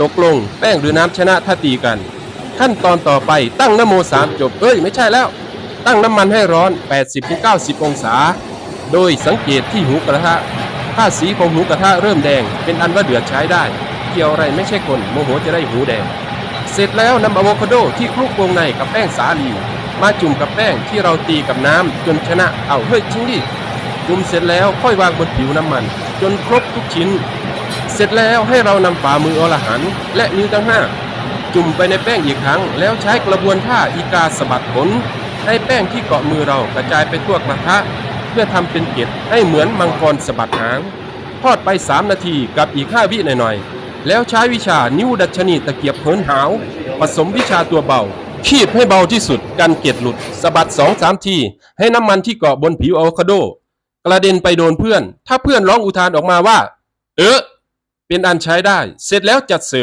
ตกลงแป้งหรือน้ำชนะถ้าตีกัน ขั้นตอนต่อไปตั้งนโมสามจบ เอ้ย ไม่ใช่แล้ว ตั้งน้ำมันให้ร้อน 80-90 องศา โดยสังเกตที่หูกระทะ ถ้าสีของหูกระทะเริ่มแดง เป็นอันว่าเดือดใช้ได้ เกี่ยวอะไรไม่ใช่คนโมโหจะได้หูแดง เสร็จแล้วนำอะโวคาโดที่คลุกวงในกับแป้งสาลี มาจุ่มกับแป้งที่เราตีกับน้ำจนชนะ เอาเฮ้ยจริงดิจุ่มเสร็จแล้วค่อยวางบนผิวน้ำมัน จนครบทุกชิ้น เสร็จแล้วให้เรานำฝ่ามืออรหันและนิ้วทั้งห้าจุ่มไปในแป้งอีกครั้ง แล้วใช้กระบวนท่าอีกาสะบัดขนให้แป้งที่เกาะมือเรากระจายไปทั่วกระทะ เพื่อทำเป็นเกล็ดให้เหมือนมังกรสะบัดหาง ทอดไป 3 นาทีกับอีก 5 วิหน่อยๆ แล้วใช้วิชานิ้วดัชนีตะเกียบเหินหาว ผสมวิชาตัวเบา คีบให้เบาที่สุดกันเกล็ดหลุดสะบัด2-3 ที ให้น้ำมันที่เกาะบนผิวอะโวคาโด กระเด็นไปโดนเพื่อน ถ้าเพื่อนร้องอุทานออกมาว่า เออ เป็นอันใช้ได้ เสร็จแล้วจัดเสริม